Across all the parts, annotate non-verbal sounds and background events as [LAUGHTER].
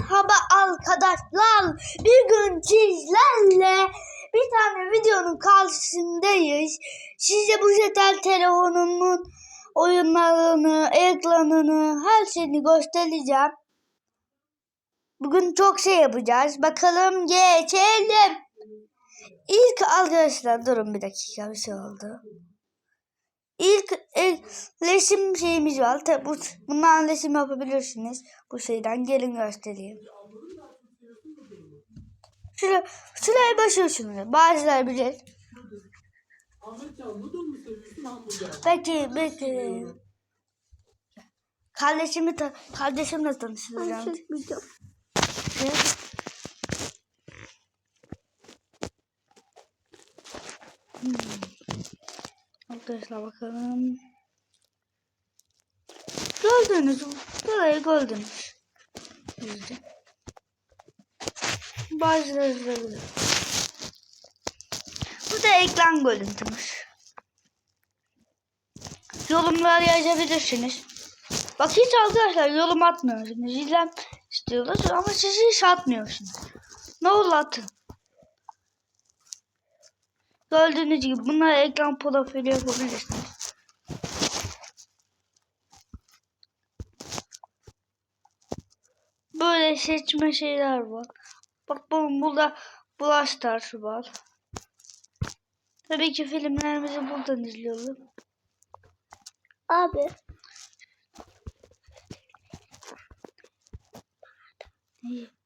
Merhaba arkadaşlar. Bir gün sizlerle bir tane videonun karşısındayız. Size bu sefer telefonumun oyunlarını, ekranını, her şeyini göstereceğim. Bugün çok şey yapacağız. Bakalım geçelim. İlk arkadaşlar durun bir dakika bir şey oldu. İlk e, resim şeyimiz var. Tabi bu, bundan resim yapabilirsiniz. Bu şeyden gelin göstereyim. Şuraya, şuraya basıyorsunuz. Bazıları bilir. Peki, peki. Kardeşimi ta kardeşimle tanıştıracağım. Evet. Hmm. Arkadaşlar bakalım. Gördünüz mü? Burayı gördünüz. Yüzde. Bazıları Bu da ekran görüntümüz. Yorumlar yazabilirsiniz. Bak hiç arkadaşlar yorum atmıyorsunuz. İzlem istiyorlar ama siz hiç atmıyorsunuz. Ne olur atın. Gördüğünüz gibi bunlar ekran profili yapabilirsiniz. Böyle seçme şeyler var. Bak bunun burada Brawl Stars var. Tabii ki filmlerimizi buradan izliyoruz. Abi İyi.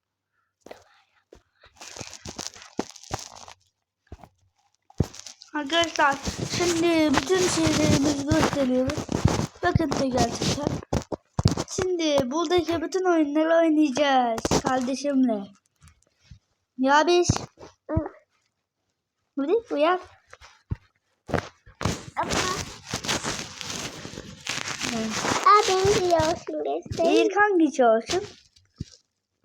Arkadaşlar şimdi bütün şeylerimizi gösteriyoruz. Bakın da gerçekten. Şimdi buradaki bütün oyunları oynayacağız kardeşimle. Ya biz Hadi uyan. ama Evet. abi biliyorsun göstereyim. İlk hangisi olsun?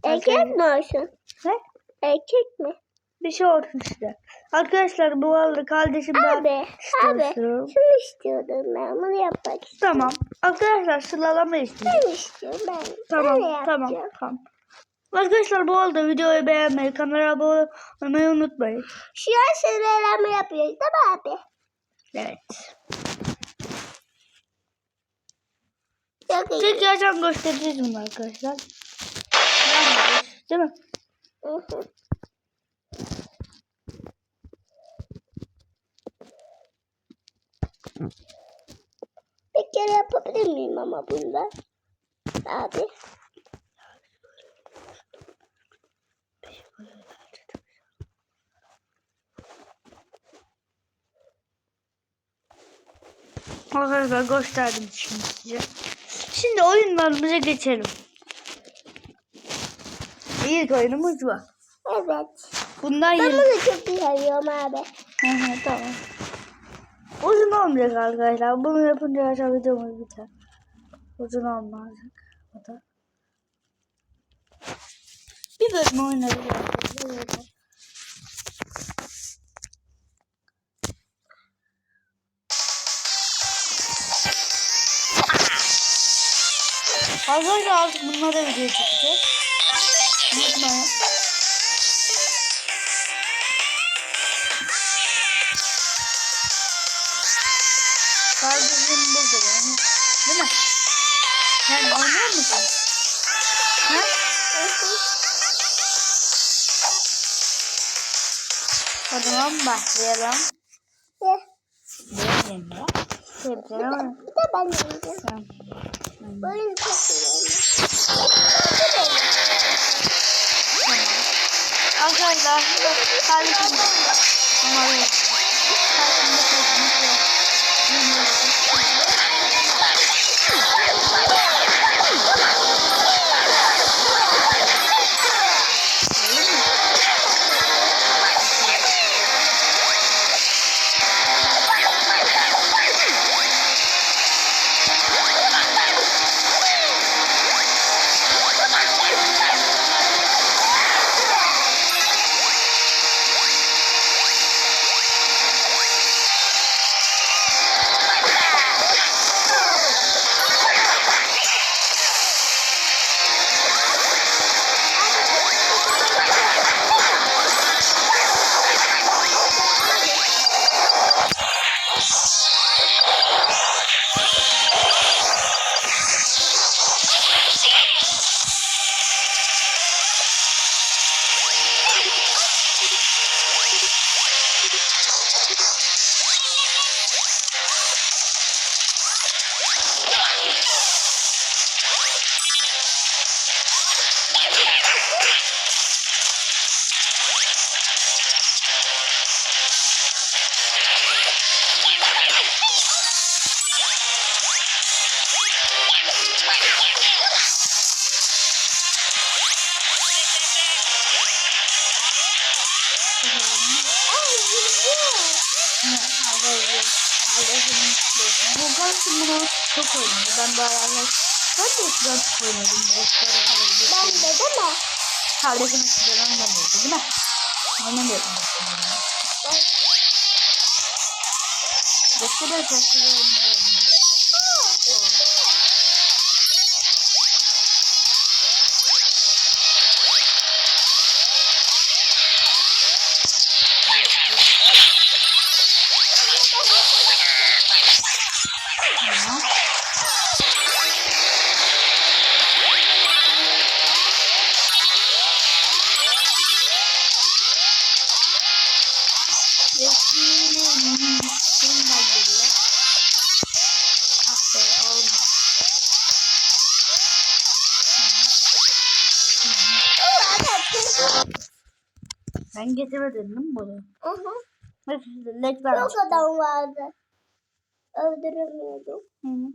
Erkek mi olsun? Ne? Erkek mi? Bir şey olsun işte. Arkadaşlar bu arada kardeşim ben Abi, abi istiyorum. şunu istiyordum ben bunu yapmak istiyorum. Tamam. Arkadaşlar sıralama istiyorum. Ben istiyorum ben. Tamam, Öyle tamam, tamam. Arkadaşlar bu arada videoyu beğenmeyi, kanala abone olmayı unutmayın. Şu an sıralama yapıyoruz değil mi abi? Evet. Çok iyi. Tek göstereceğiz bunu arkadaşlar. Değil mi? Hı hı. Bir kere yapabilir miyim ama bunda? Abi. Arkadaşlar gösterdim şimdi size. Şimdi oyunlarımıza geçelim. İlk oyunumuz bu. Evet. Bundan Ben bunu çok seviyorum abi. Hı hı, tamam. Uzun olmayacak arkadaşlar. Bunu yapınca aşağı videomuz biter. Uzun olmayacak. O da. Bir bölüm oynarız arkadaşlar. Arkadaşlar artık bunlara video çekeceğiz. Unutmayın. O zaman başlayalım. Ye. Benim ya. Hepsini Bir de ben yiyeceğim. Tamam. Böyle çok seviyorum. Arkadaşlar kardeşim Ama Ben. Ben de eskiden çok oynadım. Ben de değil mi? Kardeşim eskiden oynamıyordu değil mi? Oynamıyordum eskiden. Eskiden eskiden oynamıyordum. Ben getirmedim değil mi bunu? Hı hı. Var. Çok adam vardı. Öldüremiyordum. Hı hı.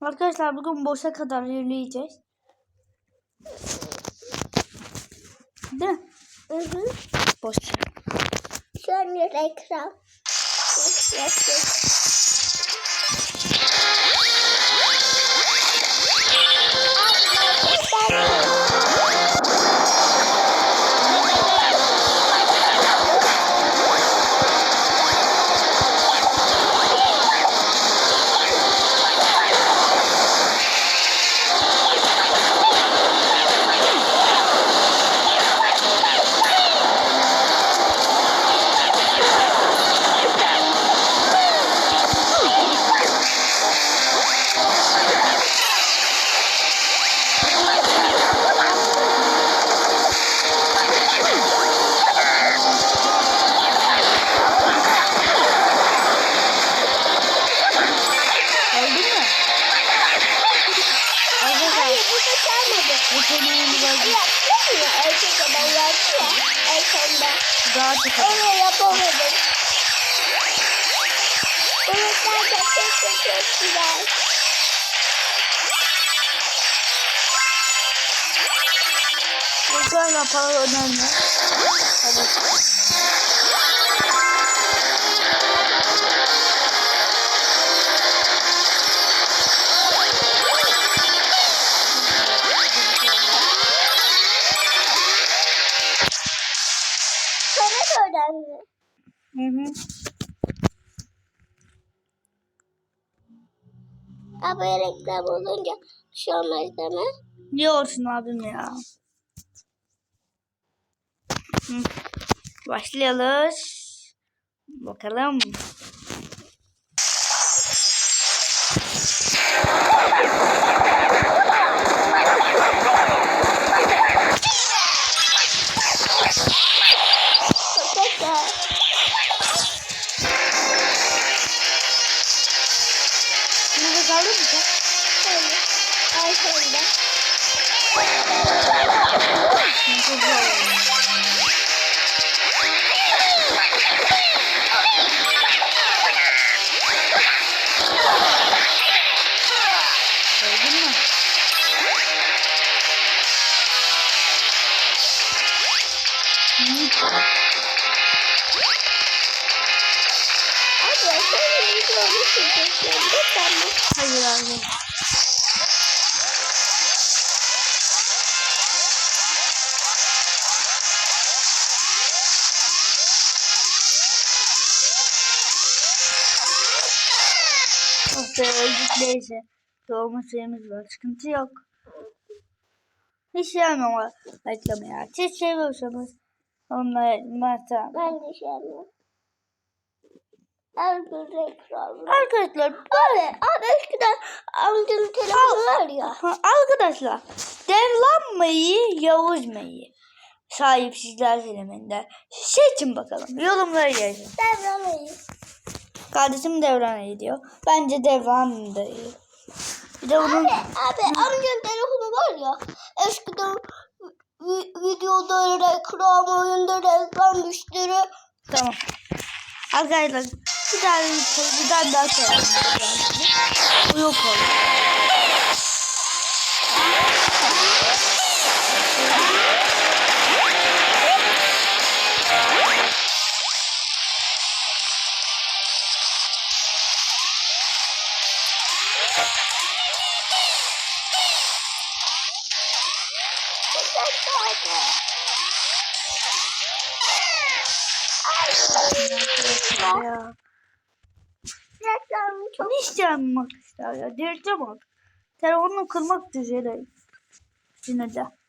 Arkadaşlar bugün boşa kadar yürüyeceğiz. Değil mi? Hı hı. Boşa. Şöyle ekran. Yes, yes, yes. Çok güzel. Para önemli. Evet. Abi reklam olunca bir şey olmaz değil mi? Niye olsun abim ya? Hı. Başlıyoruz. Bakalım. Be öldük neyse. Doğma şeyimiz var. Sıkıntı yok. Hiç sevmem o reklamı ya. Siz seviyorsanız onları mesela. Ben de şey yapıyorum. Her gün reklam. Arkadaşlar Abi, abi eskiden amcanın telefonu var ya. Arkadaşlar devlanmayı Yavuz Bey'i sahipsizler filminde seçin bakalım. Yorumlara yazın. Devramayız. Kardeşim Devran iyi diyor. Bence Devran da iyi. Bir de bunun Abi, abi amcanın telefonu var ya. Eskiden vi- videoda reklam, oyunda reklam müşteri. tamam. Arkadaşlar bir tane bir tane daha söyleyeyim. Bu yok oldu. Ya. Reklamı çok Ne isteyen arkadaşlar ya? Delireceğim artık. Telefonunu kırmak üzereyim. Yine de.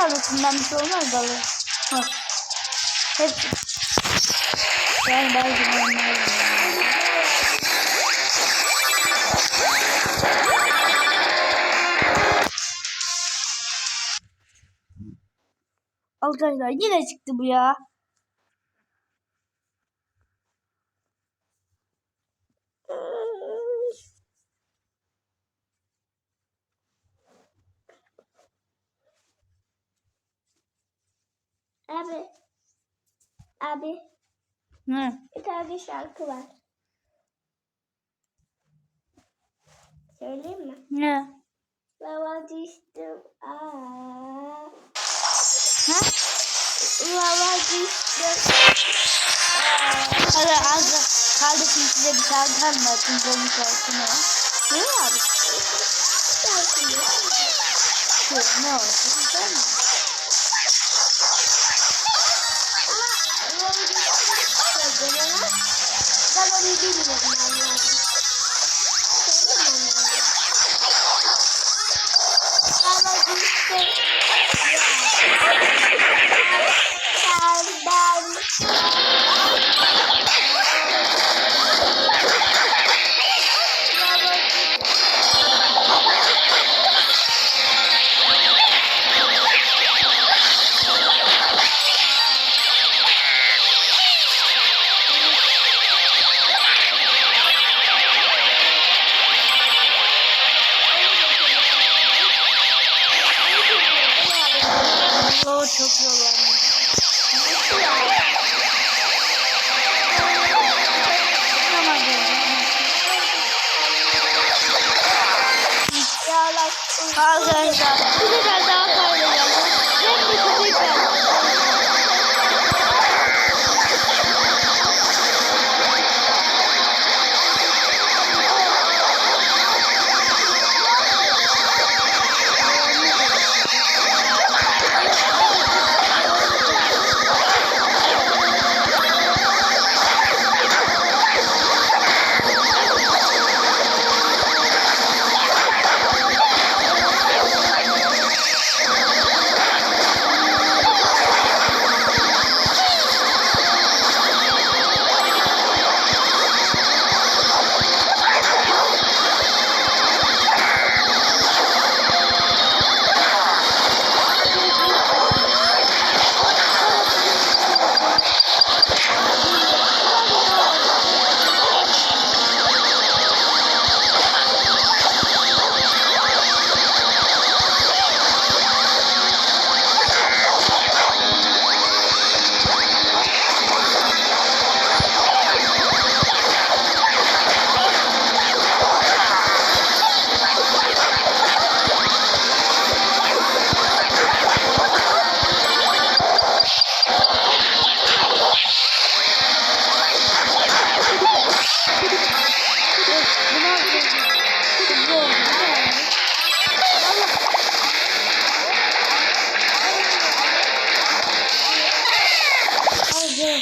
Tanesinden bir şey olmaz da. Ha. Hepsi. Yani bazı. Arkadaşlar yine çıktı bu ya. Abi. Abi. Ne? Bir tane şarkı var. Söyleyeyim mi? Ne? Lava düştüm. Aa. Ha? Lava düştüm. Hadi az kardeşim size bir şarkı anlatayım. Bunun şarkısını. Ne var? Şarkı yok. Şu, Ne olsun? Güzel mi? Ben onu Oo çok. Tamam Arkadaşlar bu sefer daha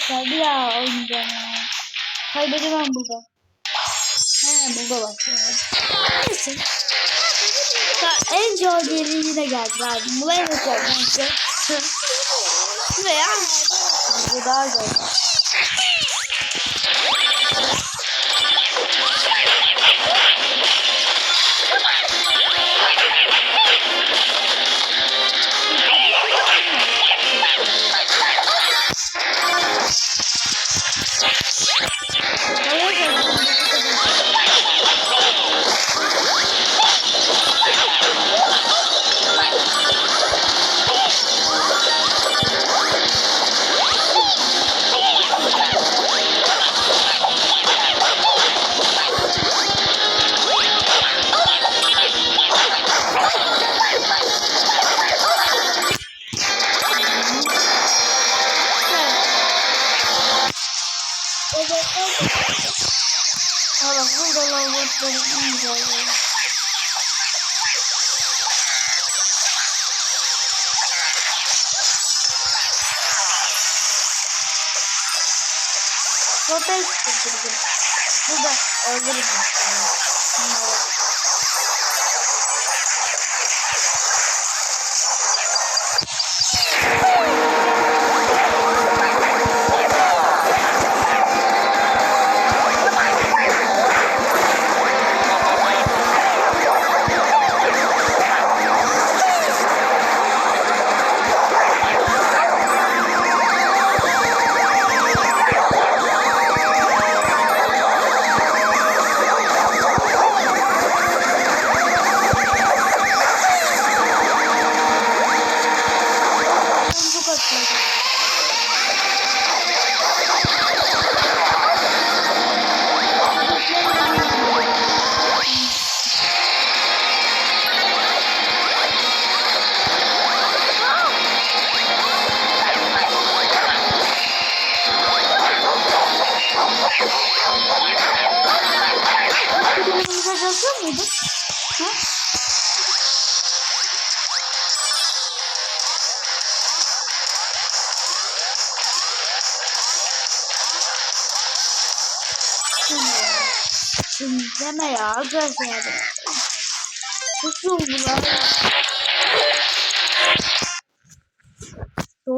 daha oynayacağım ya. Kaybedemem burada. He burada bak. Neyse. En zor yeri yine geldi abi. Buraya da koymak Şuraya. Bu daha zor. Rotayı sıkıştırdım. Burada alırım.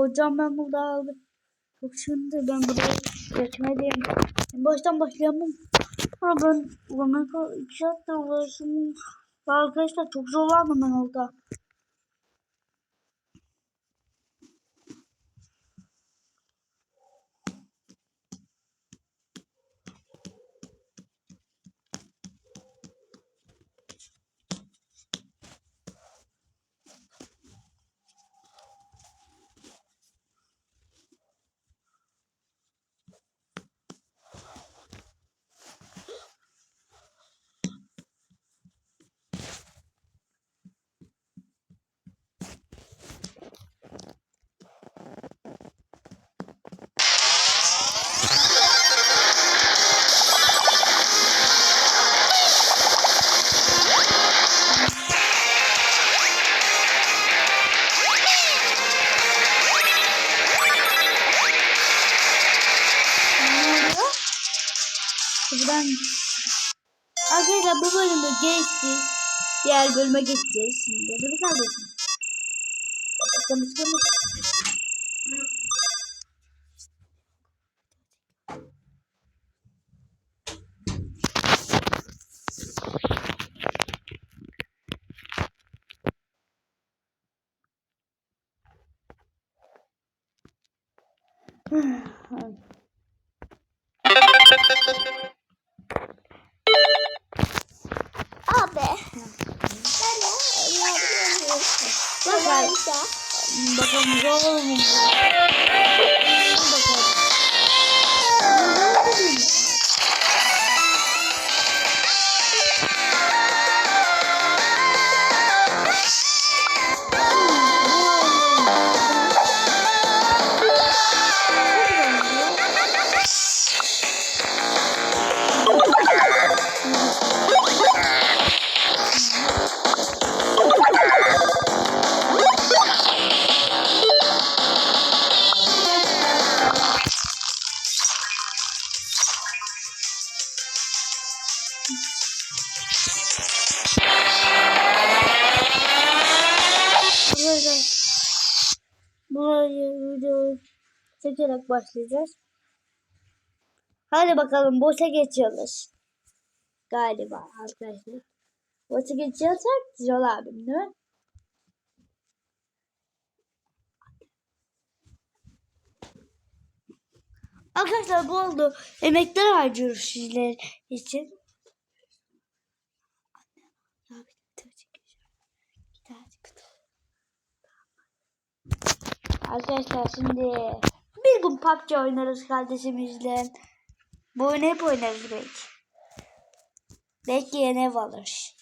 Doğacağım ben burada abi. Çok şimdi ben buraya geçmeliyim. En baştan başlayalım. Ama ben kadar iki saattir uğraşım. Arkadaşlar çok zorlandım ben orada. Diğer bölüme geçeceğiz şimdi. Değil mi kardeşim? Konuş. Başlayacağız. Hadi bakalım boşa geçiyoruz. Galiba arkadaşlar. Boşa geçiyorsak Yol abim değil mi? Arkadaşlar bu oldu. Emekler harcıyoruz sizler için. Arkadaşlar şimdi bir gün PUBG oynarız kardeşimizle. Bu oyunu hep oynarız belki. Belki yeni ev alır.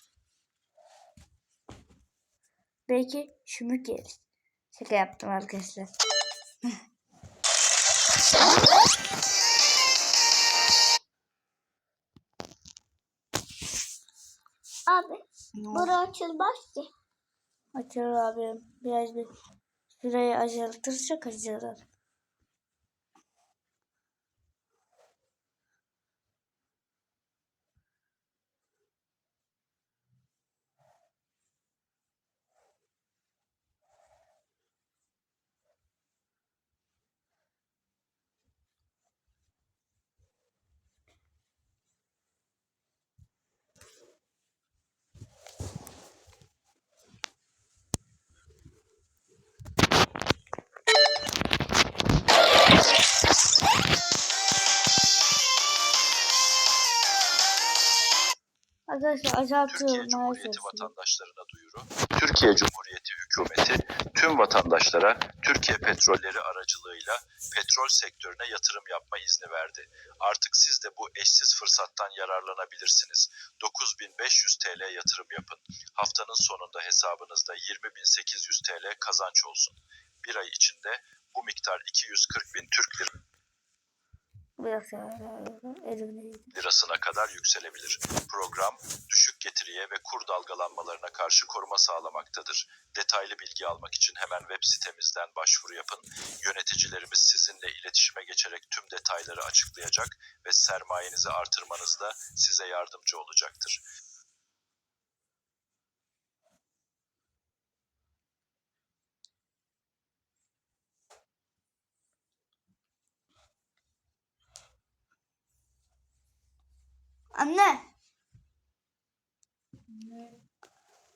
Belki şümük yeriz. Şaka yaptım arkadaşlar. [LAUGHS] Abi bura açılmaz ki. Açılır abi. Biraz bir süreyi azaltırsak açılır. Arkadaşlar. Türkiye Cumhuriyeti maalesef. vatandaşlarına duyuru. Türkiye Cumhuriyeti hükümeti tüm vatandaşlara Türkiye Petrolleri aracılığıyla petrol sektörüne yatırım yapma izni verdi. Artık siz de bu eşsiz fırsattan yararlanabilirsiniz. 9500 TL yatırım yapın. Haftanın sonunda hesabınızda 20.800 TL kazanç olsun. Bir ay içinde bu miktar 240 bin Türk lir- Biraz sonra elimde. Lirasına kadar yükselebilir. Program, düşük getiriye ve kur dalgalanmalarına karşı koruma sağlamaktadır. Detaylı bilgi almak için hemen web sitemizden başvuru yapın. Yöneticilerimiz sizinle iletişime geçerek tüm detayları açıklayacak ve sermayenizi artırmanızda size yardımcı olacaktır. Anne.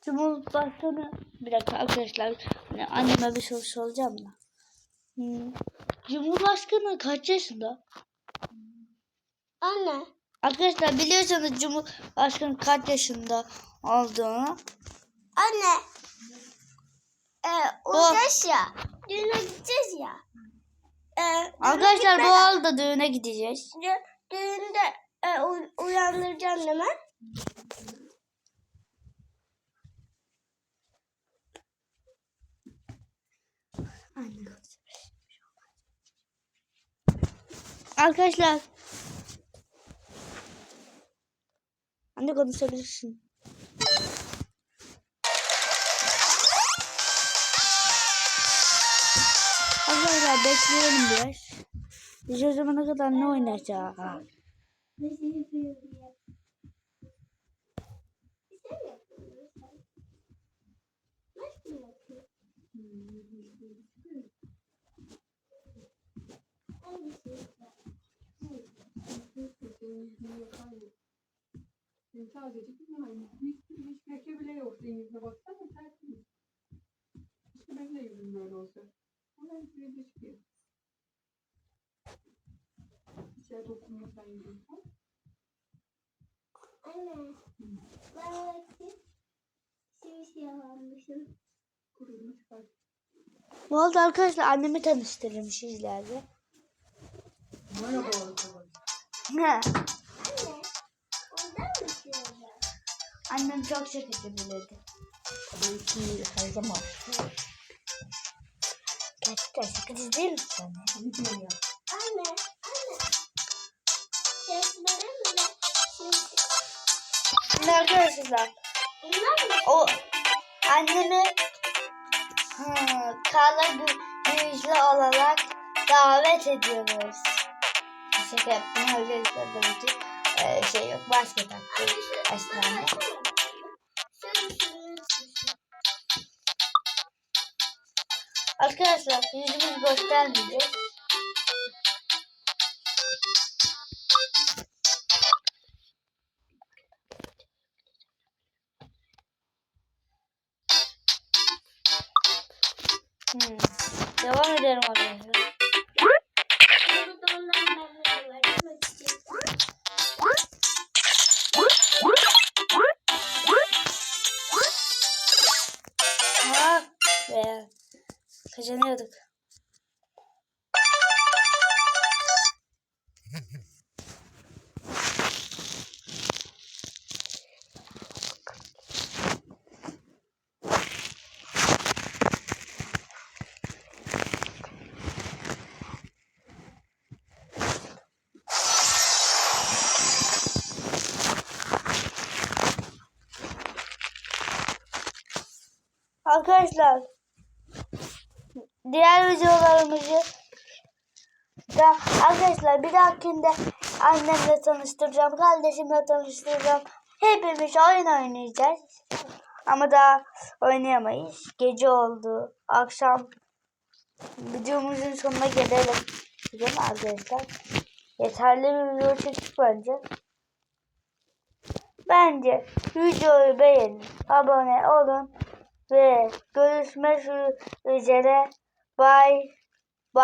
Cumhurbaşkanı bir dakika arkadaşlar hani anneme bir soru soracağım da. Hmm. Cumhurbaşkanı kaç yaşında? Anne. Arkadaşlar biliyorsanız Cumhurbaşkanı kaç yaşında olduğunu. Anne. Ee, olacağız ya. Düğüne gideceğiz ya. Ee, düğüne Arkadaşlar bu gitmeden- arada düğüne gideceğiz. Dü- düğünde e, u- uyandıracaksın değil mi? Arkadaşlar. Anne konuşabilirsin. Arkadaşlar bekleyelim biraz. Biz o zamana kadar ne oynayacağız? Senin tazecik yani hiç, hiç leke bile yok senin yüzüne baksana tertemiz. İşte benim de yüzüm böyle olsa. Ama hep bir çıkıyor. Bir şey dokunmuyorsan yüzün. ha? Anne. Ben vakit simsiyah almışım. Kurulmuş bak. Bu arada arkadaşlar annemi tanıştırırım sizlerle. Merhaba arkadaşlar. Ne? Anne. Ondan mı siyah? Annem çok şakacı bilirdi. Belki her zaman. Gerçekten şakacı değil misin? Anne. Anne. Şimdi arkadaşlar Bunlar mı? o annemi hı, kara büyücü olarak davet ediyoruz. Şaka yaptım arkadaşlar tabii ki şey yok başka taktik aslında. Arkadaşlar yüzümüzü göstermeyeceğiz. Arkadaşlar diğer videolarımızı da arkadaşlar bir dahakinde annemle tanıştıracağım, kardeşimle tanıştıracağım. Hepimiz oyun oynayacağız. Ama daha oynayamayız. Gece oldu. Akşam videomuzun sonuna gelelim. Değil arkadaşlar? Yeterli bir video çektik bence. Bence videoyu beğenin, abone olun ve görüşmek üzere. Bye bye.